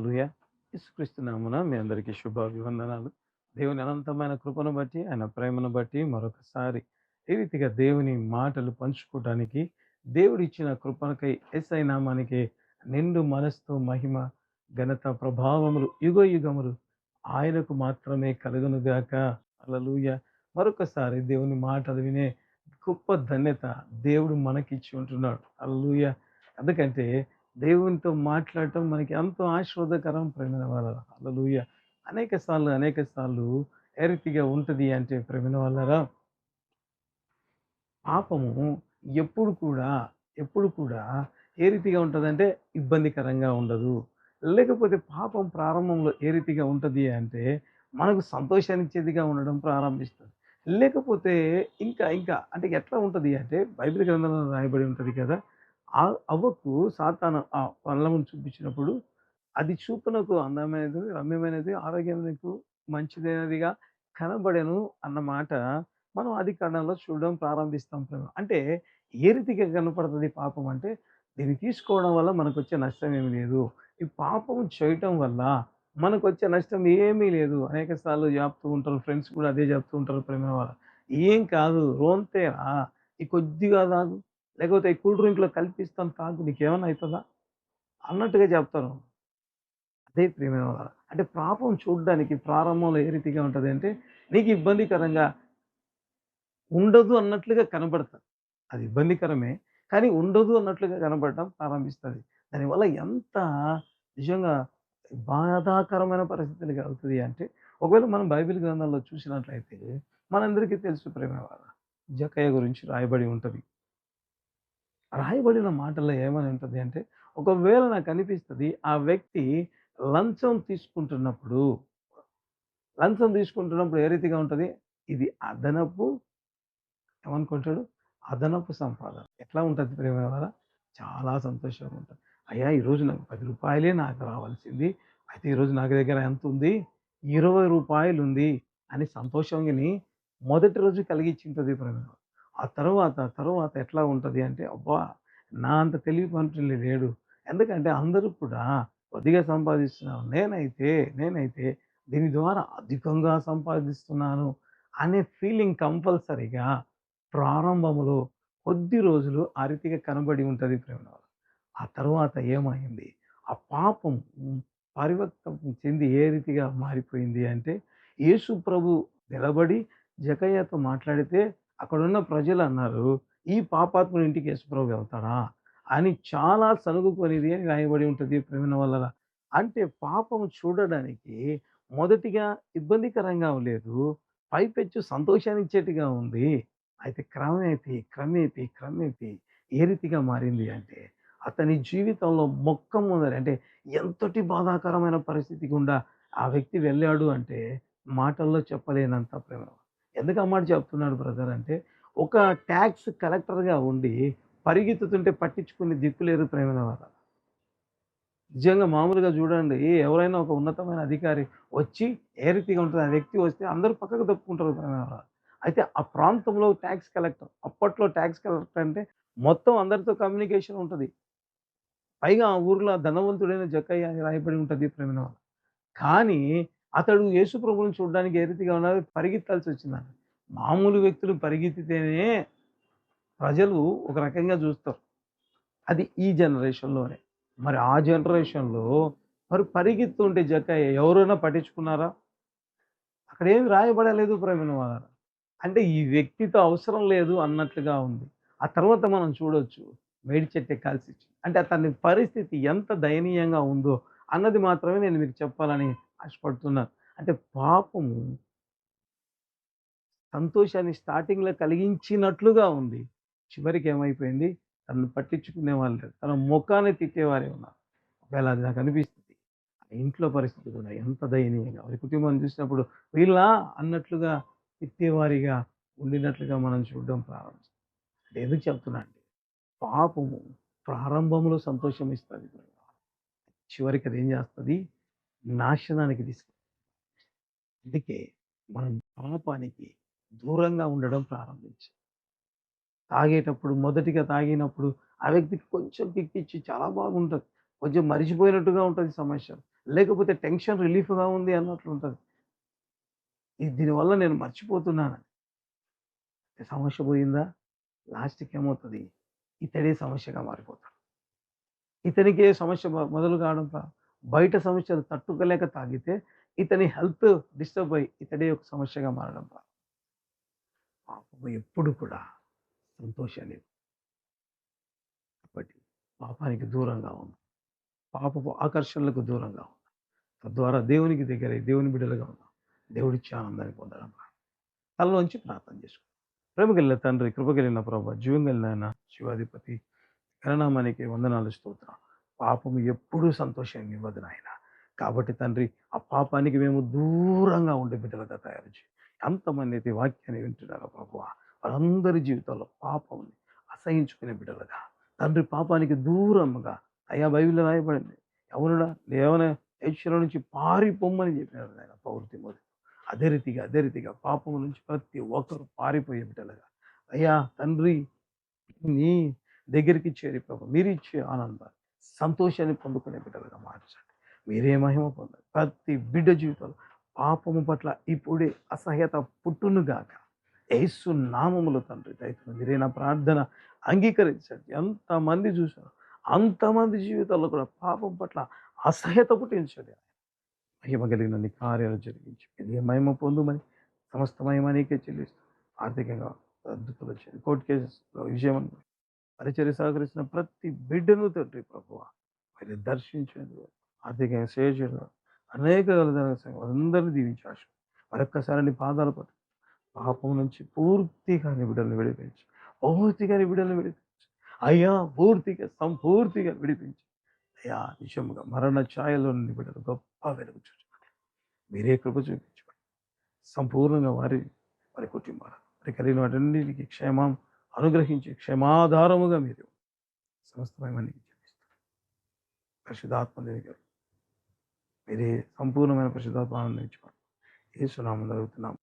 అలుయ యేసుక్రీస్తు నామమున మీ అందరికీ శుభాభివందనాలు. దేవుని అనంతమైన కృపను బట్టి ఆయన ప్రేమను బట్టి మరొకసారి ఏ రీతిగా దేవుని మాటలు పంచుకోవడానికి దేవుడు ఇచ్చిన కృపనకై ఎస్ఐ నామానికి నిండు మనస్తో మహిమ ఘనత ప్రభావములు యుగ యుగములు ఆయనకు మాత్రమే కలుగునుగాక అలలుయ మరొకసారి దేవుని మాటలు వినే గొప్ప ధన్యత దేవుడు మనకిచ్చి ఉంటున్నాడు. హల్లెలూయా. ఎందుకంటే దేవునితో మాట్లాడటం మనకి ఎంతో ఆశీర్వాదకరం ప్రేమిన వాళ్ళరా అలలుయ అనేక సార్లు అనేక సార్లు ఏ రీతిగా ఉంటుంది అంటే ప్రేమిన వాళ్ళరా పాపము ఎప్పుడు కూడా ఎప్పుడు కూడా ఏ రీతిగా ఉంటుందంటే ఇబ్బందికరంగా ఉండదు. లేకపోతే పాపం ప్రారంభంలో ఏ రీతిగా ఉంటుంది అంటే మనకు సంతోషాన్నిచ్చేదిగా ఉండడం ప్రారంభిస్తుంది. లేకపోతే ఇంకా ఇంకా అంటే ఎట్లా ఉంటుంది అంటే బైబిల్ గ్రంథంలో రాయబడి ఉంటుంది కదా అవ్వకు సాతాన ఆ పళ్ళమును చూపించినప్పుడు అది చూపునకు అందమైనది రమ్యమైనది ఆరోగ్యానికి మంచిదైనదిగా కనబడెను అన్న మాట మనం అది కణంలో చూడడం ప్రారంభిస్తాం ప్రేమ అంటే ఏ రీతిగా కనపడుతుంది పాపం అంటే దీన్ని తీసుకోవడం వల్ల మనకు వచ్చే నష్టం ఏమీ లేదు. ఈ పాపం చేయటం వల్ల మనకు వచ్చే నష్టం ఏమీ లేదు. అనేక సార్లు చెప్తూ ఉంటారు ఫ్రెండ్స్ కూడా అదే చెప్తూ ఉంటారు ప్రేమ వాళ్ళ ఏం కాదు రోంతేరా ఈ కొద్దిగా తాగు. లేకపోతే ఈ కూల్ డ్రింక్లో కల్పిస్తాను తాగు నీకేమైనా అవుతుందా అన్నట్టుగా చెప్తారు అదే ప్రేమ వాళ్ళ అంటే పాపం చూడడానికి ప్రారంభంలో ఏ రీతిగా ఉంటుంది అంటే నీకు ఇబ్బందికరంగా ఉండదు అన్నట్లుగా కనబడతారు. అది ఇబ్బందికరమే. కానీ ఉండదు అన్నట్లుగా కనబడటం ప్రారంభిస్తుంది. దానివల్ల ఎంత నిజంగా బాధాకరమైన పరిస్థితులు అవుతుంది అంటే ఒకవేళ మనం బైబిల్ గ్రంథంలో చూసినట్లయితే మనందరికీ తెలుసు ప్రేమ వాళ్ళ జకయ్య గురించి రాయబడి ఉంటుంది. రాయబడిన మాటల్లో ఏమని ఉంటుంది అంటే ఒకవేళ నాకు అనిపిస్తుంది ఆ వ్యక్తి లంచం తీసుకుంటున్నప్పుడు లంచం తీసుకుంటున్నప్పుడు ఏ రీతిగా ఉంటుంది? ఇది అదనపు ఏమనుకుంటాడు? అదనపు సంపాదన. ఎట్లా ఉంటుంది ప్రేమ ద్వారా చాలా సంతోషంగా ఉంటుంది. అయ్యా ఈరోజు నాకు పది రూపాయలే నాకు రావాల్సింది. అయితే ఈరోజు నాకు దగ్గర ఎంత ఉంది? ఇరవై రూపాయలు ఉంది అని సంతోషంగాని మొదటి రోజు కలిగించింటుంది ప్రేమ ఆ తర్వాత తర్వాత ఎట్లా ఉంటుంది అంటే అబ్బా! నా అంత తెలివి పంటలు లేడు. ఎందుకంటే అందరూ కూడా కొద్దిగా సంపాదిస్తున్నాను నేనైతే నేనైతే దీని ద్వారా అధికంగా సంపాదిస్తున్నాను అనే ఫీలింగ్ కంపల్సరీగా ప్రారంభంలో కొద్ది రోజులు ఆ రీతిగా కనబడి ఉంటుంది ప్రేమ ఆ తర్వాత ఏమైంది? ఆ పాపం పరివర్తం చెంది ఏ రీతిగా మారిపోయింది అంటే యేసు ప్రభు నిలబడి జకయ్యతో మాట్లాడితే అక్కడున్న ప్రజలు అన్నారు ఈ పాపాత్ముడి ఇంటికి యేసుప్రభు వెళ్తాడా? అని చాలా సనుగుకొనిది అని రాయబడి ఉంటుంది ప్రేమ వల్ల అంటే పాపం చూడడానికి మొదటిగా ఇబ్బందికరంగా లేదు పైపెచ్చు సంతోషాన్ని ఇచ్చేట్టుగా ఉంది. అయితే క్రమేపీ క్రమేపీ క్రమేపీ ఏ రీతిగా మారింది అంటే అతని జీవితంలో మొక్కముందరి అంటే ఎంతటి బాధాకరమైన పరిస్థితి గుండా ఆ వ్యక్తి వెళ్ళాడు అంటే మాటల్లో చెప్పలేనంత ప్రేమ. ఎందుకు ఆ చెప్తున్నాడు బ్రదర్ అంటే ఒక ట్యాక్స్ కలెక్టర్గా ఉండి పరిగెత్తుతుంటే పట్టించుకుని దిక్కులేరు ప్రేమల వాళ్ళ నిజంగా మామూలుగా చూడండి ఎవరైనా ఒక ఉన్నతమైన అధికారి వచ్చి ఏ రీతిగా ఉంటుంది ఆ వ్యక్తి వస్తే అందరూ పక్కకు తప్పుకుంటారు ప్రేమల అయితే ఆ ప్రాంతంలో ట్యాక్స్ కలెక్టర్ అప్పట్లో ట్యాక్స్ కలెక్టర్ అంటే మొత్తం అందరితో కమ్యూనికేషన్ ఉంటుంది. పైగా ఆ ఊర్లో ధనవంతుడైన జక్కయ్య అని రాయబడి ఉంటుంది ప్రేమల కానీ అతడు యేసు ప్రభువుని చూడడానికి ఏ రీతిగా ఉన్నది పరిగెత్తాల్సి వచ్చింది మామూలు వ్యక్తులు పరిగెత్తితేనే ప్రజలు ఒక రకంగా చూస్తారు. అది ఈ జనరేషన్లోనే. మరి ఆ జనరేషన్లో మరి పరిగెత్తుంటే జక్కయ్య ఎవరైనా పట్టించుకున్నారా? అక్కడ ఏమి రాయబడలేదు ప్రవీణ వాళ్ళ అంటే ఈ వ్యక్తితో అవసరం లేదు అన్నట్లుగా ఉంది. ఆ తర్వాత మనం చూడొచ్చు వేడి చెట్టు ఎక్కాల్సి అంటే అతని పరిస్థితి ఎంత దయనీయంగా ఉందో అన్నది మాత్రమే నేను మీకు చెప్పాలని ఆశపడుతున్నారు. అంటే పాపము సంతోషాన్ని స్టార్టింగ్లో కలిగించినట్లుగా ఉంది. చివరికి ఏమైపోయింది? తనను పట్టించుకునే వాళ్ళు లేదు తన ముఖాన్ని తిట్టేవారే ఉన్నారు. ఒకవేళ అది నాకు అనిపిస్తుంది. ఇంట్లో పరిస్థితి కూడా ఎంత దయనీయంగా వారి కుటుంబం చూసినప్పుడు వీళ్ళ అన్నట్లుగా తిట్టేవారిగా ఉండినట్లుగా మనం చూడడం ప్రారంభిస్తాం. అంటే ఎందుకు చెప్తున్నా అంటే పాపము ప్రారంభంలో సంతోషం ఇస్తుంది. చివరికి అది ఏం చేస్తుంది? నాశనానికి తీసుకు అందుకే మనం పాపానికి దూరంగా ఉండడం ప్రారంభించాం. తాగేటప్పుడు మొదటిగా తాగినప్పుడు ఆ వ్యక్తికి కొంచెం కిక్కిచ్చి చాలా బాగుంటుంది. కొంచెం మరిచిపోయినట్టుగా ఉంటుంది సమస్య. లేకపోతే టెన్షన్ రిలీఫ్గా ఉంది అన్నట్లు ఉంటుంది. ఇది దీనివల్ల నేను మర్చిపోతున్నాను సమస్య పోయిందా? లాస్ట్కి ఏమవుతుంది? ఇతడే సమస్యగా మారిపోతాడు. ఇతనికే సమస్య మొదలు కావడం బయట సమస్యలు తట్టుకోలేక తాగితే ఇతని హెల్త్ డిస్టర్బ్ అయ్యి ఇతడే ఒక సమస్యగా మారడం పాపం ఎప్పుడు కూడా సంతోషాన్ని కాబట్టి పాపానికి దూరంగా ఉంది పాపపు ఆకర్షణలకు దూరంగా ఉంది తద్వారా దేవునికి దగ్గర దేవుని బిడ్డలుగా ఉన్నాం దేవుడిచ్చే ఆనందాన్ని పొందడం తలలోంచి ప్రార్థన చేసుకో. ప్రేమ తండ్రి కృపగలిగిన ప్రభావ ప్రభా జీవం కలిగిన శివాధిపతి కరణామానికి వందనాలు స్తోత్రాలు. పాపము ఎప్పుడూ సంతోషం ఇవ్వదు నాయన. కాబట్టి తండ్రి ఆ పాపానికి మేము దూరంగా ఉండే బిడ్డలుగా తయారు చేయి. ఎంతమంది అయితే వాక్యాన్ని వింటున్నారో ప్రభు వారందరి జీవితంలో పాపంని అసహించుకునే బిడ్డలుగా. తండ్రి పాపానికి దూరంగా అయ్యా బైబిల్లో రాయబడింది. ఎవరుడా లేవన యశ్వర నుంచి పారిపోమ్మని చెప్పినారు ఆయన పౌర్తి మొదటి అదే రీతిగా అదే రీతిగా పాపం నుంచి ప్రతి ఒక్కరు పారిపోయే బిడ్డలుగా. అయ్యా తండ్రి నీ దగ్గరికి చేరి ప్రభు మీరు ఇచ్చే సంతోషాన్ని పొందుకునే బిడ్డలుగా మార్చండి. మీరే మహిమ పొందండి. ప్రతి బిడ్డ జీవితంలో పాపము పట్ల ఇప్పుడే అసహ్యత పుట్టునుగాక యేసు నామములు తండ్రి దయతో మీరే నా ప్రార్థన అంగీకరించండి. ఎంతమంది చూశారు అంతమంది జీవితాల్లో కూడా పాపం పట్ల అసహ్యత పుట్టించండి. మహిమ కలిగిన కార్యాలు జరిగించి. మీరే మహిమ పొందుమని సమస్త మహిమ నీకే చెల్లిస్తూ ఆర్థికంగా అద్భుతాలు వచ్చేది కోర్టు కేసెస్లో విజయం పరిచర్య సహకరిస్తున్న ప్రతి బిడ్డను తండ్రి ప్రభు మీరు దర్శించేందుకు ఆర్థికంగా సేవ చేయడం. అనేక అందరినీ దీవించారు మరొక్కసారి నీ పాదాలు పట్టు పాపం నుంచి పూర్తిగా నీ బిడ్డలను విడిపించి పూర్తిగా నీ బిడ్డలను విడిపించి అయ్యా పూర్తిగా సంపూర్తిగా విడిపించి అయ్యా నిజముగా మరణ ఛాయలో నీ బిడ్డలు గొప్ప వెలుగు చూపించండి మీరే కృప చూపించుకోండి సంపూర్ణంగా వారి వారి కుటుంబాలు వారి కలిగిన వాటన్నిటికీ క్షేమం అనుగ్రహించి క్షమాధారముగా మీరు సమస్తమైన చెల్లిస్తారు. పరిశుధాత్మ దేవి గారు మీరే సంపూర్ణమైన పరిశుధాత్మ ఆనందించుకోండి ఏ సునామం జరుగుతున్నాం